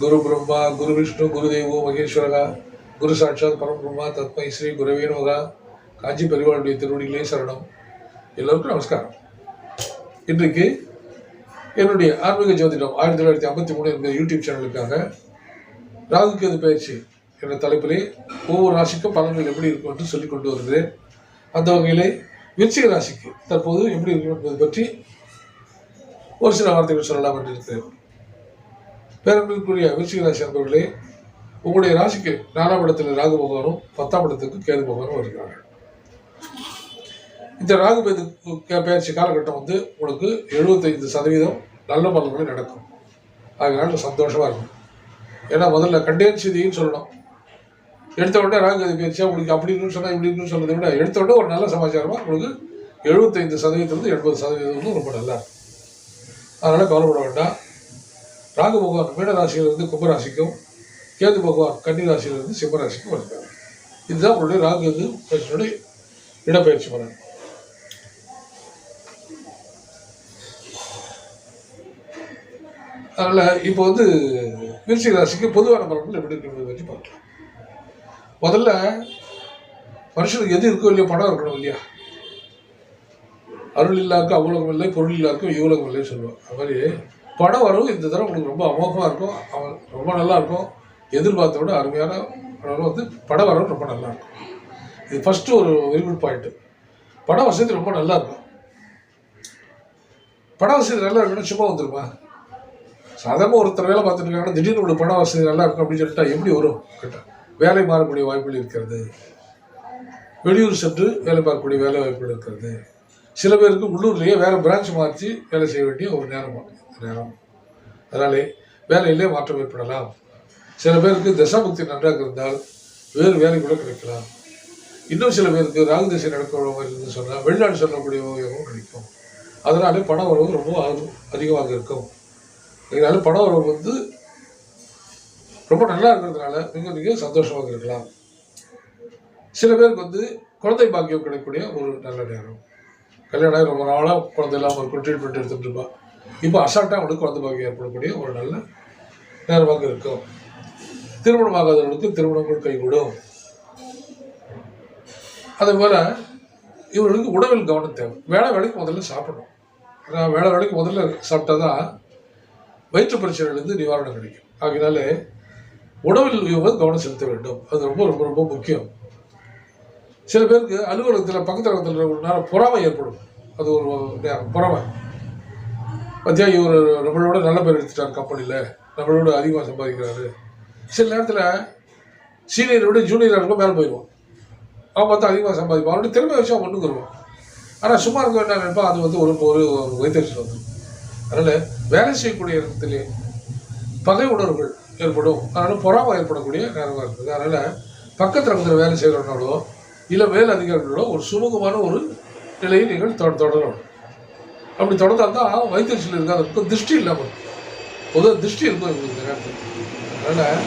குரு பிரம்மா குரு விஷ்ணு குரு தெய்வோ மகேஸ்வரகா குரு சாட்சாத் பரபிரம்மா தத்மை ஸ்ரீ குருவே நமகா. காஞ்சி பெருமாளுடைய திருவடிகளே சரணம். எல்லோருக்கும் நமஸ்காரம். இன்றைக்கு என்னுடைய ஆன்மீக ஜோதிடம் ஆயிரத்தி தொள்ளாயிரத்தி ஐம்பத்தி மூணு என்கிற யூடியூப் சேனலுக்காக ராகு கேது பயிற்சி என்ற தலைப்பிலே ஒவ்வொரு ராசிக்கும் பலன்கள் எப்படி இருக்கும் என்று சொல்லிக் கொண்டு வருகிறேன். அந்த வகையிலே விருச்சிக ராசிக்கு தற்போது எப்படி இருக்கும் என்பது பற்றி ஒரு சில வார்த்தைகள் சொல்லலாம் என்று இருக்கிறேன் பேரன்பிற்குரிய விருச்சிக ராசி அன்பர்களே உங்களுடைய ராசிக்கு நாலாம் இடத்தில் ராகு பகவானும் பத்தாம் இடத்துக்கு கேது பகவானும் வருகிறார்கள். இந்த ராகு பேது பயிற்சி காலகட்டம் வந்து உங்களுக்கு எழுபத்தைந்து சதவீதம் நல்ல பலன்கள் நடக்கும். அதனால சந்தோஷமாக இருக்கும். ஏன்னா முதல்ல கண்டேன் செய்தின்னு சொல்லணும். எடுத்த உடனே ராகு கேது பயிற்சியாக உங்களுக்கு அப்படி இருக்குன்னு சொன்னால் இப்படி இருக்குன்னு சொல்றதை விட எடுத்த உடனே ஒரு நல்ல சமாச்சாரமாக உங்களுக்கு எழுபத்தைந்து சதவீதத்துலேருந்து எண்பது சதவீதம் வந்து ரொம்ப நல்லா இருக்கும். அதனால் கவலைப்பட வேண்டாம். ராகு பகவான் மீனராசியிலிருந்து கும்பராசிக்கும் கேது பகவான் கன்னி ராசியிலிருந்து சிம்மராசிக்கும் வருகிறார். இதுதான் உங்களுடைய ராகு கேது பயிற்சியினுடைய இடப்பெயர்ச்சி பலன். அதனால் இப்போ வந்து விருச்சிக ராசிக்கு பொதுவான பலன்கள் எப்படி இருக்கிறது பற்றி பார்க்கலாம். முதல்ல மனுஷனுக்கு எது இருக்கோ இல்லையோ பணம் இருக்கணும் இல்லையா? அருள் இல்லாக்கும் அவ்வளோகம் இல்லை பொருள் இல்லாக்கும் இவ்வளோகம் இல்லைன்னு சொல்லுவோம். அது மாதிரி படம் வரும் இந்த தடவை உங்களுக்கு ரொம்ப அமோகமாக இருக்கும். அவன் ரொம்ப நல்லா இருக்கும். எதிர்பார்த்த விட அருமையான படம் வந்து படம் வரவு ரொம்ப நல்லா இருக்கும். இது ஃபஸ்ட்டு ஒரு வெரி குட் பாயிண்ட்டு படம் வசதி ரொம்ப நல்லா இருக்கும். படம் வசதி நல்லா இருக்குன்னா சும்மா வந்துருமா? சாதாரண ஒருத்தர் வேலை பார்த்துட்டு இருக்காங்கன்னா திடீர்னு ஒரு பண வசதி நல்லா இருக்கும் அப்படின்னு சொல்லிட்டா எப்படி வரும்? கேட்டால் வேலை மாறக்கூடிய வாய்ப்புகள் இருக்கிறது. வெளியூர் சென்று வேலை பார்க்கக்கூடிய வேலை வாய்ப்புகள் இருக்கிறது. சில பேருக்கு உள்ளூர்லேயே வேறு பிரான்ச் மாற்றி வேலை செய்ய வேண்டிய ஒரு நேரம் நேரம். அதனாலே வேலையிலே மாற்றம் ஏற்படலாம். சில பேருக்கு தசாபக்தி நன்றாக இருந்தால் வேறு வேலை கூட கிடைக்கலாம். இன்னும் சில பேருக்கு ராகு திசை நடக்கிற மாதிரி இருந்து சொன்னால் வெளிநாடு சொல்லக்கூடிய உபயோகம் கிடைக்கும். அதனாலே பண வரவு ரொம்ப அதிகமாக இருக்கும். இதனால பண வரவு வந்து ரொம்ப நல்லா இருக்கிறதுனால மிக மிக சந்தோஷமாக இருக்கலாம். சில பேருக்கு வந்து குழந்தை பாக்கியம் கிடைக்கக்கூடிய ஒரு நல்ல நேரம். கல்யாணம் ஆகி ரொம்ப நாளாக குழந்தை இல்லாமல் இருக்கும் ட்ரீட்மெண்ட் எடுத்துகிட்டு இருப்பான் இப்போ அசால்ட்டாக அவனுக்கு குழந்தை பாக்கியம் ஏற்படக்கூடிய ஒரு நல்ல நேரமாக இருக்கும். திருமணமாகாதவர்களுக்கு திருமணங்கள் கைகூடும். அதே போல் இவர்களுக்கு உணவில் கவனம் தேவை. வேலை வேலைக்கு முதல்ல சாப்பிடணும். ஏன்னா வேலை வேலைக்கு முதல்ல சாப்பிட்டா தான் வயிற்று பிரச்சனையிலேருந்து நிவாரணம் கிடைக்கும். ஆகினாலே உணவில் இவங்க கவனம் செலுத்த வேண்டும். அது ரொம்ப ரொம்ப ரொம்ப முக்கியம். சில பேருக்கு அலுவலகத்தில் பக்கத்து இடத்துல ஒரு நேரம் பொறாமை ஏற்படும். அது ஒரு நேரம். பொறாமை. பத்தியா இவர் நம்மளோட நல்ல பேர் எடுத்துட்டார் கம்பெனியில் நம்மளோட அதிகமாக சம்பாதிக்கிறாரு. சில நேரத்தில் சீனியரை விட ஜூனியராக இருக்கும் மேலே போயிடுவான் அவன் பார்த்தா அதிகமாக சம்பாதிப்பான். அவனுடைய திறமை வச்சு அவன் ஒன்றுக்கு வருவான். ஆனால் சும்மா இருக்க என்ன நினைப்பான் அது வந்து ஒரு ஒரு வைத்தறிச்சல் வந்து. அதனால் வேலை செய்யக்கூடிய இடத்திலே பகை உணர்வுகள் ஏற்படும். அதனால் பொறாமை ஏற்படக்கூடிய நேரமாக இருக்குது. அதனால் பக்கத்தில் இருக்கிற வேலை செய்கிறவனாலோ இல்லை மேல் அதிகாரிகளோ ஒரு சுமூகமான ஒரு நிலையை நீங்கள் தொட தொடரணும். அப்படி தொடர்ந்தால் தான் வைத்தறிச்சல் இருக்காது. இப்போ திருஷ்டி இல்லாமல் இருக்கும். பொதுவாக திருஷ்டி இருக்கும் இவங்களுக்கு இந்த நேரத்தில். அதனால்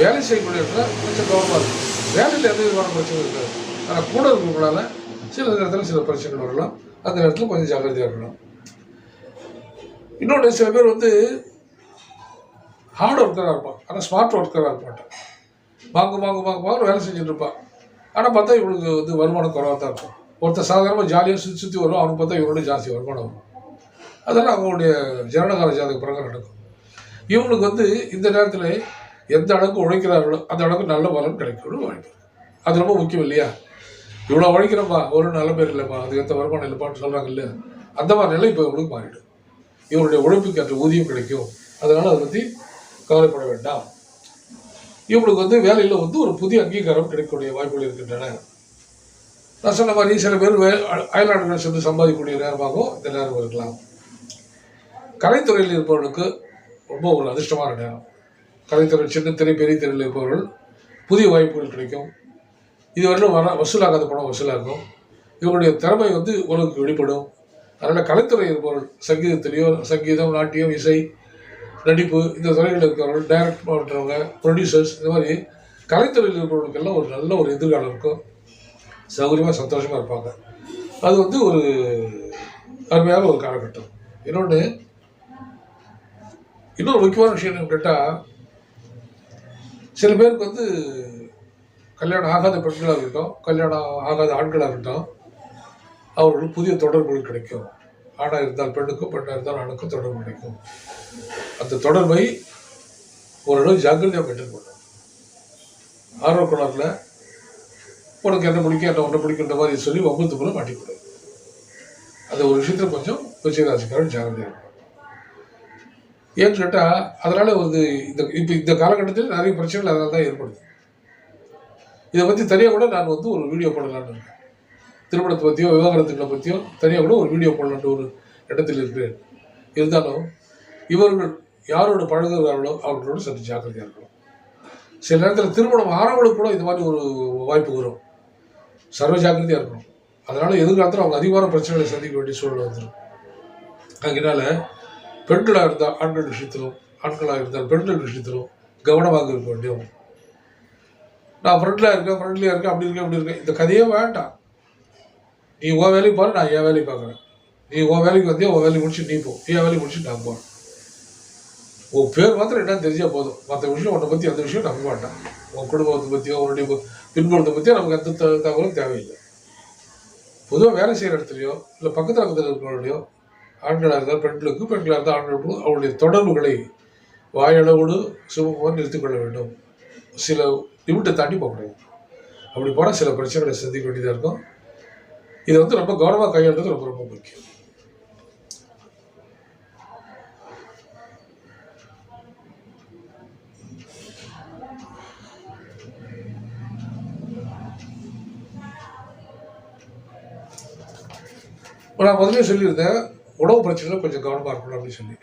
வேலை செய்யக்கூடிய இடத்துல கொஞ்சம் கவனமாக இருக்கும் வேலையில் எந்த விதமான பிரச்சனை இருக்காது. ஆனால் கூட இருக்கிறவங்களால சில நேரத்தில் சில பிரச்சனைகள் வரலாம். அந்த நேரத்தில் கொஞ்சம் ஜாக்கிரதையாக இருக்கணும். இன்னொன்று சில பேர் வந்து ஹார்ட் ஒர்க்கராக இருப்பான் ஆனால் ஸ்மார்ட் ஒர்க்கராக இருக்க வாங்கு வாங்க வாங்க வாங்க வாங்க வேலை செஞ்சுட்டு இருப்பான் ஆனால் பார்த்தா இவங்களுக்கு வந்து வருமானம் குறவாக தான் இருக்கும். ஒருத்தர் சாதாரணமாக ஜாலியாக சுற்றி சுற்றி வரும் அவனுக்கு பார்த்தா இவனோட ஜாஸ்தி வருமானம் அதெல்லாம் அவங்களுடைய ஜனனகால ஜாதக பிரகாரம் நடக்கும். இவங்களுக்கு வந்து இந்த நேரத்தில் எந்த அளவுக்கு உழைக்கிறார்களோ அந்த அளவுக்கு நல்ல பலன் கிடைக்கணும் வாய்ப்பு. அது ரொம்ப முக்கியம் இல்லையா? இவ்வளோ உழைக்கிறப்பா ஒரு நல்ல பேர் இல்லைப்பா அதுக்கேற்ற வருமானம் இல்லைப்பான்னு சொல்கிறாங்க இல்லை அந்த மாதிரி நிலை இப்போ இவங்களுக்கு மாறிடும். இவருடைய உழைப்புக்கு அந்த ஊதியம் கிடைக்கும். அதனால் அதை பற்றி கவலைப்பட வேண்டாம். இவங்களுக்கு வந்து வேலையில் வந்து ஒரு புதிய அங்கீகாரம் கிடைக்கக்கூடிய வாய்ப்புகள் இருக்கின்றன. நான் சொன்ன மாதிரி சில பேர் வே அயல்நாடுகளை சென்று சம்பாதிக்கக்கூடிய நேரமாகவும் இந்த நேரம் இருக்கலாம். கலைத்துறையில் இருப்பவர்களுக்கு ரொம்ப ஒரு அதிர்ஷ்டமான நேரம். கலைத்துறை சின்ன திரை பெரிய திரையில் இருப்பவர்கள் புதிய வாய்ப்புகள் கிடைக்கும். இதுவரையிலும் வர வசூலாகாத பணம் வசூலாகும் இவருடைய திறமை வந்து உலகுக்கு வெளிப்படும். அதனால் கலைத்துறை இருப்பவர்கள் சங்கீதத்திலேயோ சங்கீதம் நாட்டியம் இசை நடிப்பு இந்த துறைகளில் இருக்கிறவர்கள் டைரக்ட் பண்ணுறவங்க ப்ரொடியூசர்ஸ் இந்த மாதிரி கலைத்துறையில் இருக்கிறவங்களுக்கெல்லாம் ஒரு நல்ல ஒரு எதிர்காலம் இருக்கும். சௌகரியமாக சந்தோஷமாக இருப்பாங்க. அது வந்து ஒரு அருமையான ஒரு காலகட்டம். இன்னொன்று இன்னொரு முக்கியமான விஷயம் என்னன்னு கேட்டால் சில பேருக்கு வந்து கல்யாணம் ஆகாத பெண்களாக இருக்கட்டும் கல்யாணம் ஆகாத ஆண்களாக இருக்கட்டும் அவர்களுக்கு புதிய தொடர்புகள் கிடைக்கும். ஆணாக இருந்தால் பெண்ணுக்கும் பெண்ணாக இருந்தால் ஆணுக்கும் தொடர்பு கிடைக்கும். அந்த தொடர்பை ஓரளவு ஜாக்கிரதையாக மெயின்டைன் பண்ணணும். ஆர்வ குளரில் உனக்கு என்ன பிடிக்கும் என்ன ஒன்றை பிடிக்கின்ற மாதிரி சொல்லி ஒம்பது போல மாட்டிக்கூடாது அந்த ஒரு விஷயத்தில் கொஞ்சம் விஜயராசிக்காரன் ஜாகிரதையாக இருக்கும் ஏன்னு கேட்டால் அதனால் வந்து இந்த இப்போ இந்த காலகட்டத்தில் நிறைய பிரச்சனைகள் அதனால தான் ஏற்படுது. இதை பற்றி தனியாக கூட நான் வந்து ஒரு வீடியோ போடலான்னு இருக்கேன். திருமணத்தை பற்றியோ விவாகரத்துக்களை பற்றியோ தனியாக கூட ஒரு வீடியோ போடலான்ற ஒரு இடத்தில் இருக்கிறேன். இருந்தாலும் இவர்கள் யாரோட பழகுகிறார்களோ அவர்களோடு சற்று ஜாக்கிரதையாக இருக்கணும். சில நேரத்தில் திருமணம் ஆறவங்களுக்கு கூட இது மாதிரி ஒரு வாய்ப்பு வரும். சர்வ ஜாக்கிரதையாக இருக்கணும். அதனால் எதிர்காலத்தில் அவங்க அதிகமான பிரச்சனைகளை சந்திக்க வேண்டிய சூழல் வந்துடும் அதனால் பெண்களாக இருந்தால் ஆண்கள் விஷயத்திலும் ஆண்களாக இருந்தால் பெண்கள் விஷயத்திலும் கவனமாக இருக்க வேண்டியும் நான் ஃப்ரெண்ட்லியாக இருக்கேன் ஃப்ரெண்ட்லியாக இருக்கேன் அப்படி இருக்கேன் அப்படி இருக்கேன். இந்த கதையே வேண்டாம். நீ உன் வேலையை பாரு நான் என் வேலையை பார்க்குறேன். நீ உன் வேலைக்கு வந்தியா உன் வேலையை முடிச்சு நீ போ. என் வேலையை முடிச்சு நான் போகிறேன் உன் பேர் மாத்திரம் என்ன தெரிஞ்சால் போதும். மற்ற விஷயம் உன்னை பற்றி அந்த விஷயம் நம்ப மாட்டேன். உன் குடும்பத்தை பற்றியோ உன்னுடைய பின்புலத்தை பற்றி நமக்கு எந்த த- தகவலும் தேவையில்லை. பொதுவாக வேலை செய்கிற இடத்துலையோ இல்லை பக்கத்தில் பக்கத்தில் இருக்கிறவர்களையோ ஆண்களாக இருந்தால் பெண்களுக்கு பெண்களாக இருந்தால் ஆண்களுக்கும் அவருடைய தொடர்புகளை வாயளவோடு சுமூகமாக நிறுத்திக் கொள்ள வேண்டும். சில லிமிட்டை தாண்டி போகக்கூடாது அப்படி போனால் சில பிரச்சனைகளை சந்திக்க வேண்டியதாக இருக்கும். இதை வந்து ரொம்ப கௌரவமாக கையாளுறது ரொம்ப ரொம்ப முக்கியம். நான் முதலே சொல்லியிருந்தேன் உணவு பிரச்சனையில் கொஞ்சம் கவனமாக இருக்கணும் அப்படின்னு சொல்லி.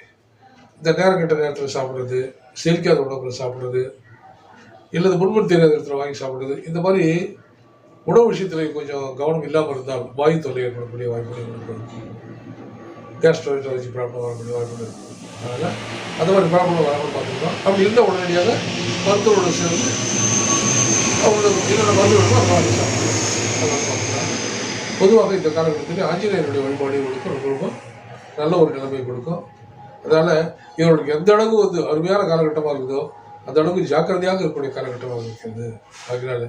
இந்த நேரம் கெட்ட நேரத்தில் சாப்பிட்றது செரிக்காத உணவுகளை சாப்பிட்றது இல்லது முன்மன் தெரியாத இடத்துல வாங்கி சாப்பிட்றது இந்த மாதிரி உணவு விஷயத்தில் கொஞ்சம் கவனம் இல்லாமல் இருந்தால் வாயு தொல்லை ஏற்படக்கூடிய வாய்ப்புகள் இருக்கும் கேஸ்ட்ரோலஜி ப்ராப்ளம் வரக்கூடிய வாய்ப்புகள் இருக்கும் அதனால் அந்த மாதிரி ப்ராப்ளம் வராமல் பார்த்துக்கலாம். அப்படி இருந்தால் உடனடியாக மருத்துவரோட சேர்ந்து அவங்களுக்கு என்னென்ன மருந்து வேணுமோ அதை வாங்கி சாப்பிடலாம். பொதுவாக இந்த காலகட்டத்தில் ஆஞ்சநேயருடைய வழிபாடு இவங்களுக்கு ரொம்ப ரொம்ப நல்ல ஒரு நிலைமை கொடுக்கும். அதனால் இவர்களுக்கு எந்த அளவு வந்து அருமையான காலகட்டமாக இருக்குதோ அந்த அளவுக்கு ஜாக்கிரதையாக இருக்கக்கூடிய காலகட்டமாக இருக்கிறது. அதனால்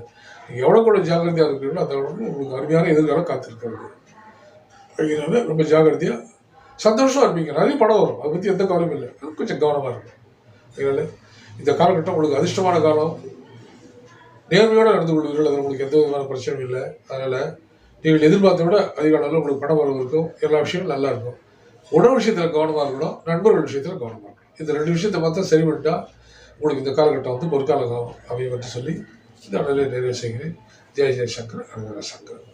நீங்கள் எவ்வளோ கூட ஜாக்கிரதையாக இருக்கிறீங்களோ அந்த அளவுக்கு உங்களுக்கு அருமையான எதிர்காலம் காத்திருக்கிறது. அப்படிங்கிறத ரொம்ப ஜாக்கிரதையாக சந்தோஷமாக இருப்பீங்க. நிறைய படம் வரும். அதை பற்றி எந்த கவலையும் இல்லை. கொஞ்சம் கவனமாக இருக்கும். அதனால இந்த காலகட்டம் உங்களுக்கு அதிர்ஷ்டமான காலம். நேர்மையோடு நடந்து கொள்வீர்கள். அதில் உங்களுக்கு எந்த விதமான பிரச்சனையும் இல்லை. அதனால் நீங்கள் எதிர்பார்த்த விட அதிக அளவில் உங்களுக்கு பணம் வரவு இருக்கும். எல்லா விஷயமும் நல்லா இருக்கும். உணவு விஷயத்தில் கவனமாக இருக்கணும். நண்பர்கள் விஷயத்தில் கவனமாக இருக்கணும். இந்த ரெண்டு விஷயத்தை பார்த்தா சரி பண்ணிட்டா உங்களுக்கு இந்த காலகட்டம் வந்து பொற்காலம் அப்படின்னு அமைய சொல்லி இந்த அளவில் நிறைவு செய்கிறேன். ஜெய ஜெயசங்கர் அனுகிற சங்கர்.